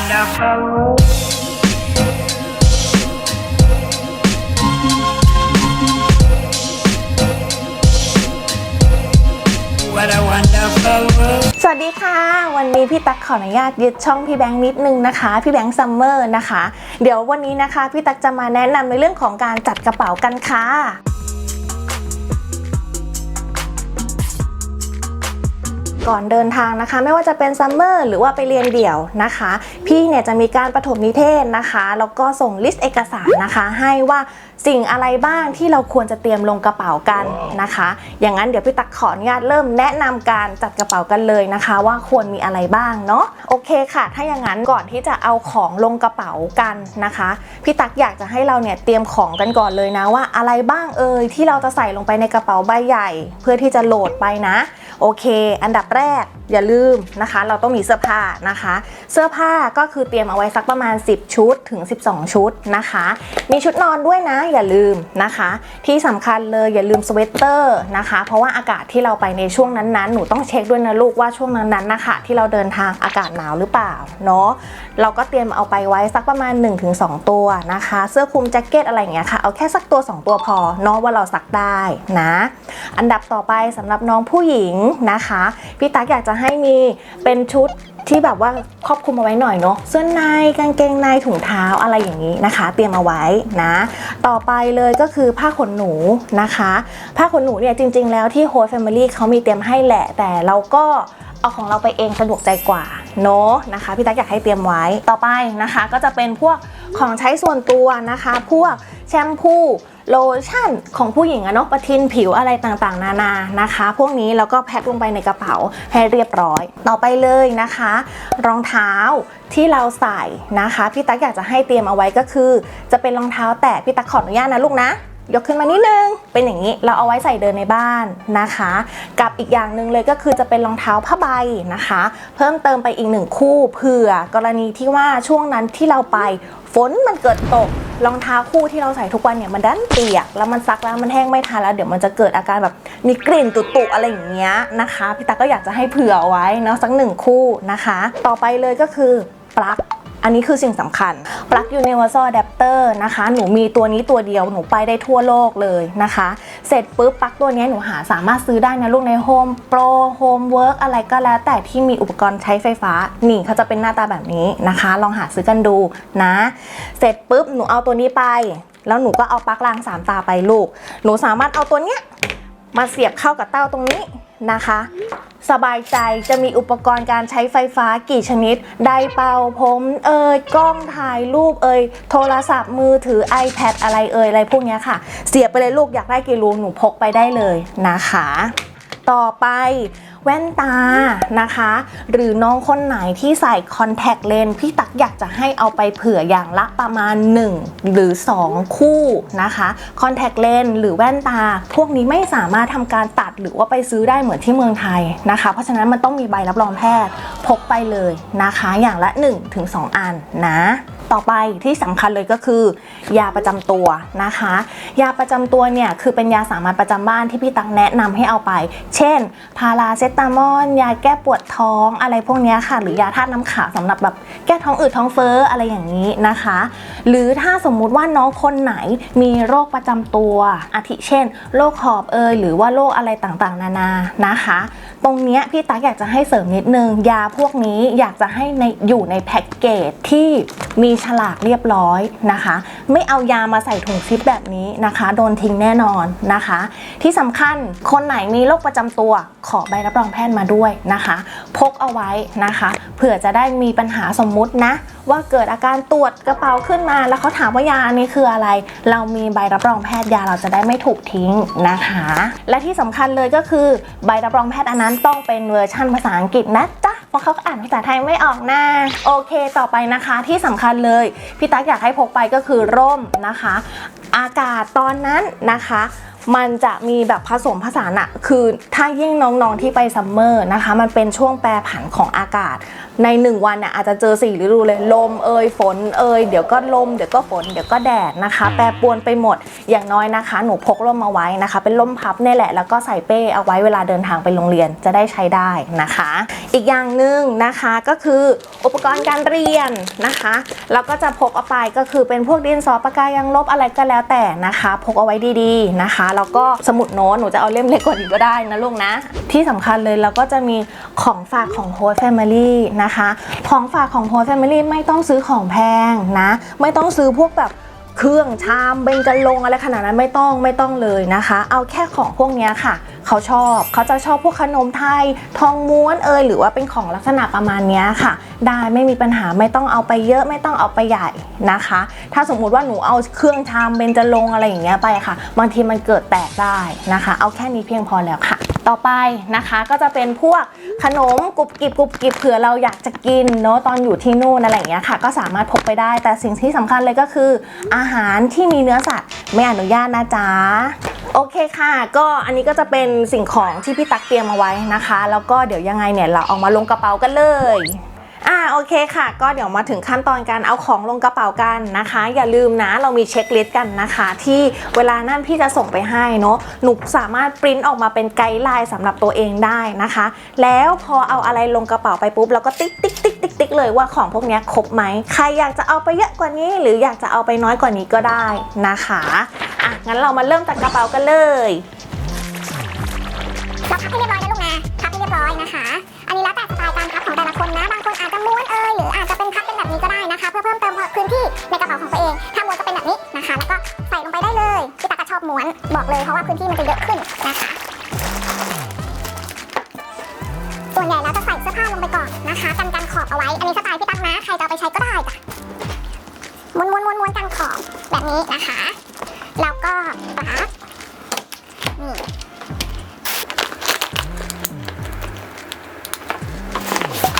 wonderful. What a wonderful world. สวัสดีค่ะ วันนี้พี่ตั๊กขออนุญาตยึดช่องพี่แบงค์นิดนึงนะคะ พี่แบงค์ซัมเมอร์นะคะ เดี๋ยววันนี้นะคะ พี่ตั๊กจะมาแนะนำในเรื่องของการจัดกระเป๋ากันค่ะ ก่อนเดินทางนะคะ ไม่ว่าจะเป็นซัมเมอร์หรือว่าไปเรียนเดี่ยวนะคะ พี่เนี่ยจะมีการประถมนิเทศนะคะ แล้วก็ส่งลิสต์เอกสารนะคะ ให้ว่าสิ่งอะไรบ้างที่เราควรจะเตรียมลงกระเป๋ากันนะคะ อย่างนั้นเดี๋ยวพี่ตักขออนุญาตเริ่มแนะนำการจัดกระเป๋ากันเลยนะคะ ว่าควรมีอะไรบ้างเนาะโอเคค่ะ ถ้าอย่างนั้นก่อนที่จะเอาของลงกระเป๋ากันนะคะพี่ตักอยากจะให้เราเนี่ยเตรียมของกันก่อนเลยนะว่าอะไรบ้างเอ่ยที่เราจะใส่ลงไปในกระเป๋าใบใหญ่ เพื่อที่จะโหลดไปนะ โอเค อันดับแรกอย่าลืมนะคะ เราต้องมีเสื้อผ้านะคะ เสื้อผ้าก็คือเตรียมเอาไว้สักประมาณ 10 ชุดถึง 12 ชุดนะคะ มีชุดนอนด้วยนะอย่าลืมนะคะ ที่สำคัญเลยอย่าลืมสเวตเตอร์นะคะ เพราะว่าอากาศที่เราไปในช่วงนั้นๆ หนูต้องเช็คด้วยนะลูกว่าช่วงนั้นๆนะคะที่เราเดินทางอากาศหนาวหรือเปล่าเนาะเราก็เตรียมเอาไปไว้สักประมาณ 1-2 ตัวนะคะ เสื้อคลุมแจ็คเก็ตอะไรอย่างเงี้ยค่ะเอาแค่สักตัว 2 ตัวพอเนาะว่าเราซักได้นะ อันดับต่อไปสำหรับน้องผู้หญิงนะคะ พี่ตั๊กอยากจะให้มีเป็นชุดที่แบบว่าครอบคลุมเอาไว้หน่อยเนาะเสื้อในกางเกงในถุงเท้าอะไรอย่างนี้นะคะ เตรียมเอาไว้นะ ต่อไปเลยก็คือผ้าขนหนูนะคะ ผ้าขนหนูเนี่ยจริง ๆ แล้วที่โฮสแฟมิลี่เขามีเตรียมให้แหละ แต่เราก็เอาของเราไปเองสะดวกใจกว่าเนาะนะคะพี่ตั๊กอยากให้เตรียมไว้ต่อไปนะคะ ก็จะเป็นพวกของใช้ส่วนตัวนะคะ พวกแชมพู โลชั่นของผู้หญิงอะเนาะประทินผิวอะไรต่างๆ นานานะคะ พวกนี้แล้วก็แพ็คลงไปในกระเป๋าให้เรียบร้อย ต่อไปเลยนะคะ รองเท้าที่เราใส่นะคะ พี่ตั๊กอยากจะให้เตรียมเอาไว้ก็คือ จะเป็นรองเท้าแตะพี่ตั๊กขออนุญาตนะลูกนะ ยกขึ้นมานิดนึง เป็นอย่างนี้เราเอาไว้ใส่เดินในบ้านนะคะ กับอีกอย่างหนึ่งเลยก็คือจะเป็นรองเท้าผ้าใบนะคะ เพิ่มเติมไปอีกหนึ่งคู่เผื่อกรณีที่ว่าช่วงนั้นที่เราไปฝนมันเกิดตกรองเท้าคู่ที่เราใส่ทุกวันเนี่ยมันดันเปียก แล้วมันซักแล้วมันแห้งไม่ทันแล้ว เดี๋ยวมันจะเกิดอาการแบบมีกลิ่นตุๆอะไรอย่างเงี้ยนะคะพี่ตาก็อยากจะให้เผื่อเอาไว้เนาะสักหนึ่งคู่นะคะ ต่อไปเลยก็คือปลั๊ก อันนี้คือสิ่งสำคัญ ปลั๊ก Universal Adapter นะคะ หนูมีตัวนี้ตัวเดียว หนูไปได้ทั่วโลกเลยนะคะ เสร็จปุ๊บปลั๊กตัวนี้หนูหาสามารถซื้อได้นะลูกใน Home Pro Home Work อะไรก็แล้ว แต่ที่มีอุปกรณ์ใช้ไฟฟ้า นี่เขาจะเป็นหน้าตาแบบนี้นะคะ ลองหาซื้อกันดูนะ เสร็จปุ๊บหนูเอาตัวนี้ไป แล้วหนูก็เอาปลั๊กรางสามตาไปลูก หนูสามารถเอาตัวเนี้ยมาเสียบเข้ากับเต้าตรงนี้นะคะ สบายใจจะมีอุปกรณ์การใช้ไฟฟ้ากี่ชนิด ได้เป่าผมเอ่ยกล้องถ่ายรูปเอ่ยโทรศัพท์มือถือ iPad อะไรเอ่ยอะไรพวกนี้ค่ะ เสียไปเลยลูกอยากได้กี่รูหนูพกไปได้เลยนะคะ ต่อไปแว่นตานะคะ หรือน้องคนไหนที่ใส่คอนแทคเลนส์พี่ตักอยากจะให้เอาไปเผื่ออย่างละประมาณ 1 หรือ 2 คู่นะคะคอนแทคเลนส์หรือแว่นตา พวกนี้ไม่สามารถทำการตัดหรือว่าไปซื้อได้เหมือนที่เมืองไทยนะคะ เพราะฉะนั้นมันต้องมีใบรับรองแพทย์พกไปเลยนะคะ อย่างละ 1-2 อันนะ ต่อไปที่สำคัญเลยก็คือ ยาประจำตัวนะคะ ยาประจำตัวเนี่ยคือเป็นยาสามัญประจำบ้านที่พี่ตักแนะนำให้เอาไป เช่น พาราเซตามอลยาแก้ปวดท้องอะไรพวกนี้ค่ะ หรือยาธาตุน้ำขาวสำหรับแบบแก้ท้องอืดท้องเฟ้ออะไรอย่างนี้นะคะ หรือถ้าสมมุติว่าน้องคนไหนมีโรคประจำตัว อาทิเช่นโรคหอบเอยหรือว่าโรคอะไรต่างๆ นานานะคะ ตรงนี้พี่ตั๊กอยากจะให้เสริมนิดนึงยาพวกนี้อยากจะให้ในอยู่ในแพ็กเกจที่มีฉลากเรียบร้อยนะคะ ไม่เอายามาใส่ถุงซิปแบบนี้นะคะ โดนทิ้งแน่นอนนะคะ ที่สำคัญคนไหนมีโรคประจำตัวขอใบรับรองแพทย์มาด้วยนะคะ พกเอาไว้นะคะเผื่อจะได้มีปัญหาสมมุตินะ ว่าเกิดอาการตรวจกระเป๋าขึ้นมา แล้วเขาถามว่ายาอันนี้คืออะไร เรามีใบรับรองแพทย์ยาเราจะได้ไม่ถูกทิ้งนะคะ และที่สำคัญเลยก็คือใบรับรองแพทย์อันนั้นต้องเป็นเวอร์ชั่นภาษาอังกฤษนะจ๊ะ เพราะเขาอ่านภาษาไทยไม่ออกนะโอเคต่อไปนะคะที่สำคัญเลยพี่ตั๊กอยากให้พกไปก็คือร่มนะคะ อากาศตอนนั้นนะคะ มันจะมีแบบผสมผสานอะคือถ้ายิ่งน้องๆที่ไปซัมเมอร์นะคะ มันเป็นช่วงแปรผันของอากาศ ในหนึ่งวันเนี่ยอาจจะเจอสี่ฤดูเลย ลมเอยฝนเอยเดี๋ยวก็ลมเดี๋ยวก็ฝนเดี๋ยวก็แดดนะคะ แปรปรวนไปหมดอย่างน้อยนะคะ หนูพกร่มมาไว้นะคะ เป็นร่มพับเนี่ยแหละแล้วก็ใส่เป้เอาไว้เวลาเดินทางไปโรงเรียนจะได้ใช้ได้นะคะ อีกอย่างหนึ่งนะคะก็คืออุปกรณ์การเรียนนะคะแล้วก็จะพกเอาไปก็คือเป็นพวกดินสอปากกายังลบอะไรก็แล้วแต่นะคะ พกเอาไว้ดีๆนะคะแล้วก็สมุดโน้ตหนูจะเอาเล่มเล็กกว่านี้ก็ได้นะลูกนะ ที่สำคัญเลยเราก็จะมีของฝากของ Host Family นะคะ ของฝากของ Host Family ไม่ต้องซื้อของแพงนะ ไม่ต้องซื้อพวกแบบ เครื่องชามเบญจรงค์อะไรขนาดนั้นไม่ต้องไม่ต้องเลยนะคะ เอาแค่ของพวกนี้ค่ะ เขาชอบเขาจะชอบพวกขนมไทย ทองม้วนเอยหรือว่าเป็นของลักษณะประมาณนี้ค่ะ ได้ไม่มีปัญหาไม่ต้องเอาไปเยอะไม่ต้องเอาไปใหญ่นะคะ ถ้าสมมุติว่าหนูเอาเครื่องชามเบญจรงค์อะไรอย่างเงี้ยไปค่ะ บางทีมันเกิดแตกได้นะคะ เอาแค่นี้เพียงพอแล้วค่ะ ต่อไปนะคะก็จะเป็นพวกขนมกรุบกริบกรุบกริบเผื่อเราอยากจะกินเนาะตอนอยู่ที่นู่นอะไรอย่างเงี้ยค่ะ ก็สามารถพกไปได้ แต่สิ่งที่สำคัญเลยก็คือ อาหารที่มีเนื้อสัตว์ไม่อนุญาตนะจ๊ะโอเคค่ะ ก็อันนี้ก็จะเป็นสิ่งของที่พี่ตักเตรียมเอาไว้นะคะ แล้วก็เดี๋ยวยังไงเนี่ยเราเอามาลงกระเป๋ากันเลย อ่าโอเคค่ะ ก็เดี๋ยวมาถึงขั้นตอนการเอาของลงกระเป๋ากันนะคะ อย่าลืมนะเรามีเช็คลิสต์กันนะคะ ที่เวลานั่นพี่จะส่งไปให้เนาะหนูสามารถปริ้นออกมาเป็นไกด์ไลน์สำหรับตัวเองได้นะคะ แล้วพอเอาอะไรลงกระเป๋าไปปุ๊บเราก็ติ๊กติ๊กติ๊กติ๊กติ๊กเลยว่าของพวกนี้ครบไหมใครอยากจะเอาไปเยอะกว่านี้ หรืออยากจะเอาไปน้อยกว่านี้ก็ได้นะคะอะงั้นเรามาเริ่มจากกระเป๋ากันเลยเราพับให้เรียบร้อยนะลูกนะพับให้เรียบร้อยนะคะ อันนี้แล้วแต่สไตล์การพับของแต่ละคนนะ นะคะเพื่อเพิ่มเติมพื้นที่ในกระเป๋าของตัวเอง ถ้าม้วนจะเป็นแบบนี้นะคะ แล้วก็ใส่ลงไปได้เลยพี่ตากก็ชอบม้วนบอกเลยเพราะว่าพื้นที่มันจะเยอะขึ้นนะคะส่วนใหญ่แล้วจะใส่เสื้อผ้าลงไปก่อนนะคะกันกันขอบเอาไว้ อันนี้สไตล์พี่ตั๊กนะใครจะไปใช้ก็ได้จ้ะม้วนม้วนม้วนม้วนกันขอบแบบนี้นะคะแล้วก็ปั๊บนี่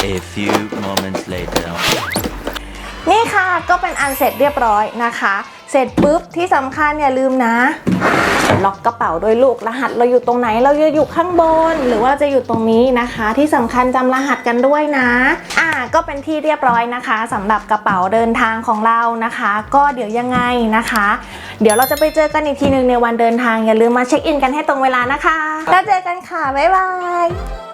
A few moments later. นี่ค่ะก็เป็นอันเสร็จเรียบร้อยนะคะ เสร็จปุ๊บที่สำคัญอย่าลืมนะ ล็อกกระเป๋าด้วยลูกรหัสเราอยู่ตรงไหน เราจะอยู่ข้างบน หรือว่าจะอยู่ตรงนี้นะคะ ที่สำคัญจำรหัสกันด้วยนะ อ่าก็เป็นที่เรียบร้อยนะคะสำหรับกระเป๋าเดินทางของเรานะคะ ก็เดี๋ยวยังไงนะคะ เดี๋ยวเราจะไปเจอกันอีกทีหนึ่งในวันเดินทางอย่าลืมมาเช็คอินกันให้ตรงเวลานะคะแล้วเจอกันค่ะบ๊ายบาย